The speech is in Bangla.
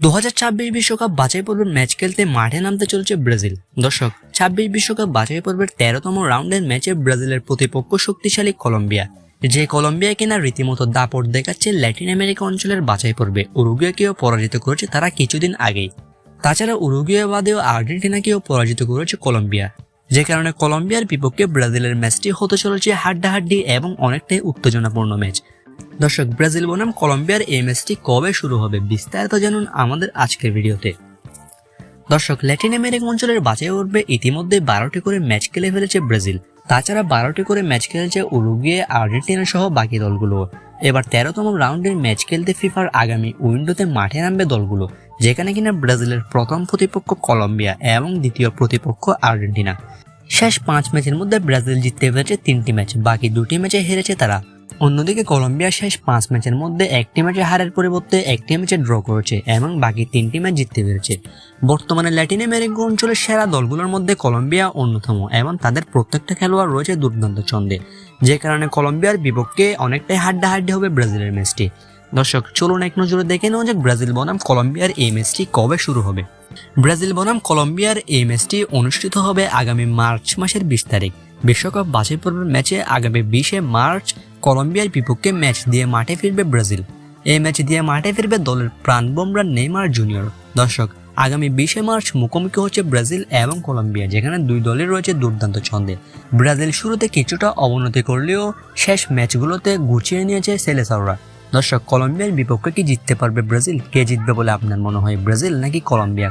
দু হাজার বিশ্বকাপ বাছাই পর্বের ম্যাচ খেলতে মাঠে নামতে চলেছে ব্রাজিল। দর্শক, ছাব্বিশ বিশ্বকাপ বাছাই পর্বের তেরোতম রাউন্ডের ম্যাচে ব্রাজিলের প্রতিপক্ষ শক্তিশালী কলম্বিয়া। যে কলম্বিয়া কিনা রীতিমতো দাপট দেখাচ্ছে ল্যাটিন আমেরিকা অঞ্চলের বাছাই পর্বে। উরুগুয়েকেও পরাজিত করেছে তারা কিছুদিন আগেই। তাছাড়া উরুগুয়ে বাদেও আর্জেন্টিনাকেও পরাজিত করেছে কলম্বিয়া। যে কারণে কলম্বিয়ার বিপক্ষে ব্রাজিলের ম্যাচটি হতে চলেছে হাড্ডাহাড্ডি এবং অনেকটাই উত্তেজনাপূর্ণ ম্যাচ। দর্শক, ব্রাজিল বনাম কলম্বিয়ার এই ম্যাচটি কবে শুরু হবে বিস্তারিত জানুন আমাদের আজকের ভিডিওতে। দর্শক, ল্যাটিন আমেরিকা অঞ্চলের বাছাই পর্বে ইতিমধ্যে বারোটি করে ম্যাচ খেলে ফেলেছে ব্রাজিল। তাছাড়া বারোটি করে ম্যাচ খেলেছে উরুগুয়ে, আর্জেন্টিনা সহ বাকি দলগুলো। এবার তেরোতম রাউন্ডের ম্যাচ খেলতে ফিফার আগামী উইন্ডোতে মাঠে নামবে দলগুলো, যেখানে কিনা ব্রাজিলের প্রথম প্রতিপক্ষ কলম্বিয়া এবং দ্বিতীয় প্রতিপক্ষ আর্জেন্টিনা। শেষ পাঁচ ম্যাচের মধ্যে ব্রাজিল জিততে পেরেছে তিনটি ম্যাচ, বাকি দুটি ম্যাচে হেরেছে তারা। অন্যদিকে কলম্বিয়া শেষ পাঁচ ম্যাচের মধ্যে একটি ম্যাচে হারের পরিবর্তে একটি ম্যাচে ড্র করেছে এবং বাকি তিনটি ম্যাচ জিততে পেরেছে। বর্তমানে ল্যাটিন আমেরিকা অঞ্চলের সেরা দলগুলোর মধ্যে কলম্বিয়া অন্যতম এবং তাদের প্রত্যেকটা খেলোয়াড় রয়েছে দুর্দান্ত ছন্দে, যে কারণে কলম্বিয়ার বিপক্ষে অনেকটাই হাড্ডাহাড্ডি হবে ব্রাজিলের ম্যাচটি। দর্শক, চলুন এক নজরে দেখে নেওয়া যে ব্রাজিল বনাম কলম্বিয়ার এই ম্যাচটি কবে শুরু হবে। ব্রাজিল বনাম কলম্বিয়ার এই ম্যাচটি অনুষ্ঠিত হবে আগামী মার্চ মাসের বিশ তারিখ। বিশ্বকাপ বাছাই পর্বের ম্যাচে আগামী বিশে মার্চ কলম্বিয়ার বিপক্ষে ম্যাচ দিয়ে মাঠে ফিরবে ব্রাজিল। এই ম্যাচ দিয়ে মাঠে ফিরবে দলের প্রাণবোমরা নেইমার জুনিয়র। দর্শক, আগামী বিশে মার্চ মুখোমুখি হচ্ছে ব্রাজিল এবং কলম্বিয়া, যেখানে দুই দলের রয়েছে দুর্দান্ত ছন্দে। ব্রাজিল শুরুতে কিছুটা অবনতি করলেও শেষ ম্যাচগুলোতে গুছিয়ে নিয়েছে সেলেসাওরা দর্শক, কলম্বিয়ার বিপক্ষে কি জিততে পারবে ব্রাজিল? কে জিতবে বলে আপনার মনে হয় ব্রাজিল নাকি কলম্বিয়া?